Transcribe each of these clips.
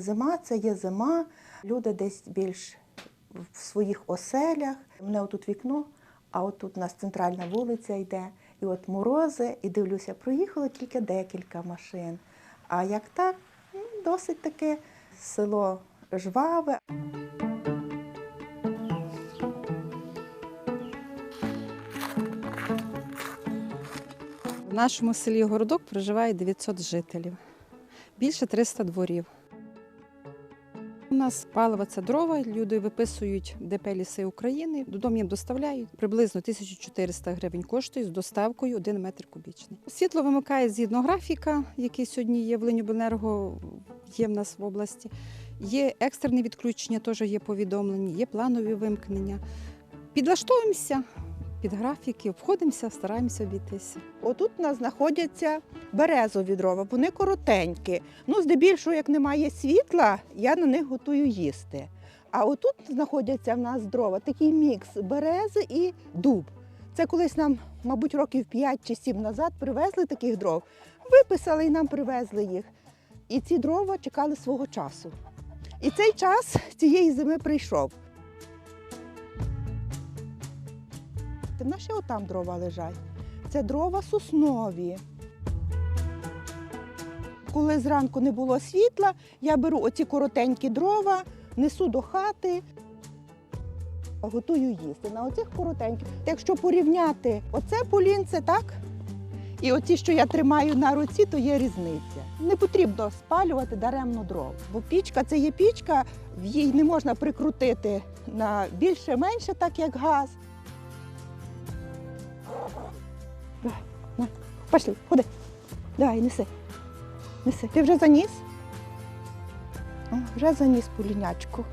Зима це є зима. Люди десь більш в своїх оселях. У мене отут вікно, а отут у нас центральна вулиця йде. І от морози, і дивлюся, проїхало тільки декілька машин. А як так, ну, досить таке село жваве. В нашому селі Городок проживає 900 жителів, більше 300 дворів. Нас паливо це дрова, люди виписують ДП ліси України, додому їм доставляють. Приблизно 1400 гривень коштує з доставкою 1 метр кубічний. Світло вимикає згідно графіка, який сьогодні є в Ленюбенерго, є в нас в області. Є екстрене відключення, теж є повідомлення, є планові вимкнення. Підлаштовуємося під графіки, обходимося, стараємося обійтися. Отут у нас знаходяться березові дрова, вони коротенькі. Ну, здебільшого, як немає світла, я на них готую їсти. А отут знаходяться в нас дрова, такий мікс берези і дуб. Це колись нам, мабуть, років 5 чи 7 назад привезли таких дров, виписали і нам привезли їх. І ці дрова чекали свого часу. І цей час цієї зими прийшов. Та Наші отам дрова лежать. Це дрова соснові. Коли зранку не було світла, я беру оці коротенькі дрова, несу до хати, готую їсти на оцих коротеньких. Якщо порівняти оце полінце, так? І оці, що я тримаю на руці, то є різниця. Не потрібно спалювати даремно дров. Бо пічка це є пічка, в їй не можна прикрутити на більше-менше, так як газ. Давай, на, пошли, ходи. Давай, неси. Неси. Ти вже заніс? О, вже заніс полінячку.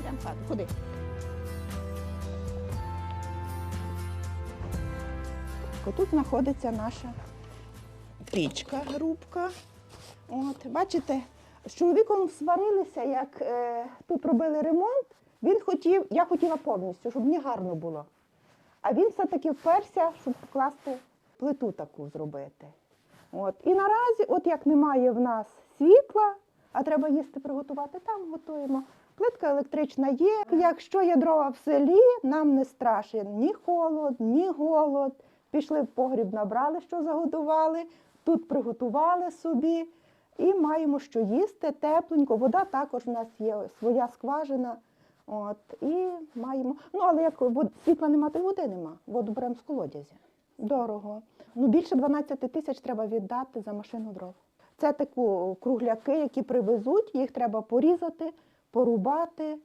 Йдемо хату, ходи. Тут знаходиться наша пічка, грубка. От, бачите, з чоловіком сварилися, як е, тут робили ремонт. Він хотів, я хотіла повністю, щоб мені гарно було. А він все-таки вперся, щоб покласти плиту таку зробити. От. І наразі, от як немає в нас світла, а треба їсти приготувати, там готуємо. Плитка електрична є. Якщо є дрова в селі, нам не страшен ні холод, ні голод. Пішли в погріб, набрали, що заготували, тут приготували собі і маємо що їсти, тепленько. Вода також в нас є своя скважина. От, і маємо. Ну, але як світла нема, то води нема. Воду беремо з колодязя. Дорого. Ну, більше 12 тисяч треба віддати за машину дров. Це такі кругляки, які привезуть, їх треба порізати, порубати,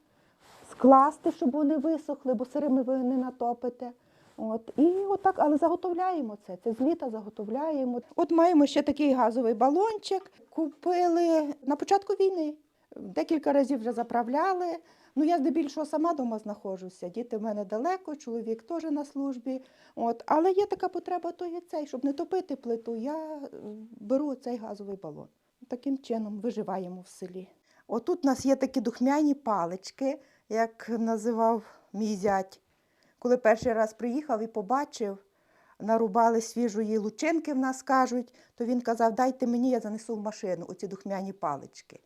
скласти, щоб вони висохли, бо сирими ви не натопите. От, і отак, але заготовляємо це. Це з літа заготовляємо. От маємо ще такий газовий балончик. Купили на початку війни. Декілька разів вже заправляли. Ну, я здебільшого сама вдома знаходжуся. Діти в мене далеко, чоловік теж на службі. От, але є така потреба, то є цей, щоб не топити плиту, я е, беру цей газовий балон. Таким чином виживаємо в селі. Отут у нас є такі духмяні палички, як називав мій зять. Коли перший раз приїхав і побачив, нарубали свіжої лучинки, в нас кажуть, то він казав, дайте мені, я занесу в машину оці духмяні палички.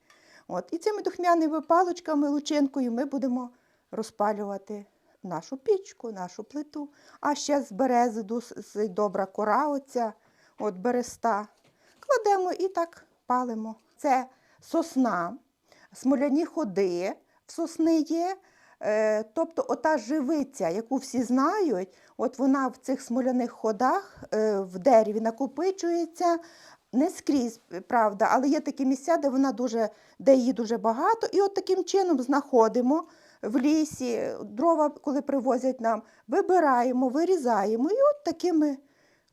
От. І цими духмяними паличками, лучинкою ми будемо розпалювати нашу пічку, нашу плиту. А ще з берези добра кора, оця, от береста. Кладемо і так палимо. Це сосна, смоляні ходи в сосни є. Е, Тобто ота живиця, яку всі знають, от вона в цих смоляних ходах е, в дереві накопичується. Не скрізь, правда, але є такі місця, де вона дуже, де її дуже багато. І от таким чином знаходимо в лісі дрова, коли привозять нам, вибираємо, вирізаємо. І от такими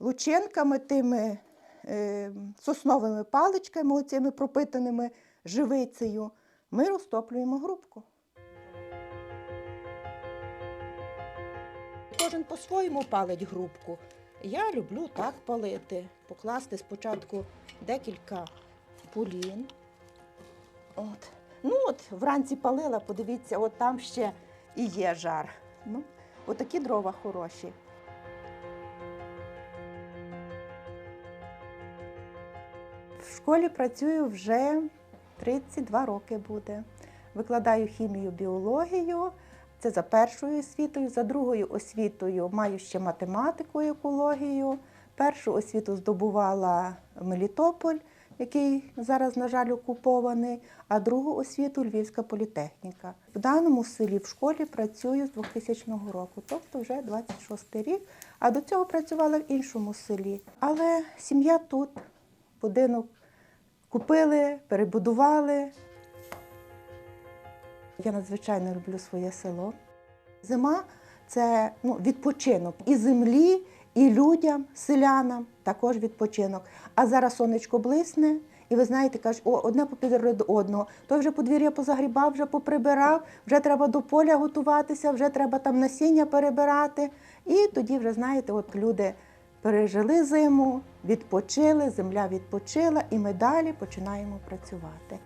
лучинками, тими е, сосновими паличками, оцими пропитаними живицею, ми розтоплюємо грубку. Кожен по-своєму палить грубку. Я люблю так палити, покласти спочатку декілька полін. От. Ну от вранці палила, подивіться, от там ще і є жар. Ну, отакі дрова хороші. В школі працюю вже 32 роки буде. Викладаю хімію, біологію. Це за першою освітою, за другою освітою маю ще математику, екологію. Першу освіту здобувала Мелітополь, який зараз, на жаль, окупований, а другу освіту Львівська політехніка. В даному селі в школі працюю з 2000 року, тобто вже 26 рік. А до цього працювала в іншому селі. Але сім'я тут, будинок купили, перебудували. Я надзвичайно люблю своє село. Зима це ну, відпочинок і землі, і людям, селянам також відпочинок. А зараз сонечко блисне, і ви знаєте, кажуть, о, одне попід одного. Той вже подвір'я позагрібав, вже поприбирав, вже треба до поля готуватися, вже треба там насіння перебирати. І тоді вже, знаєте, от люди пережили зиму, відпочили, земля відпочила, і ми далі починаємо працювати.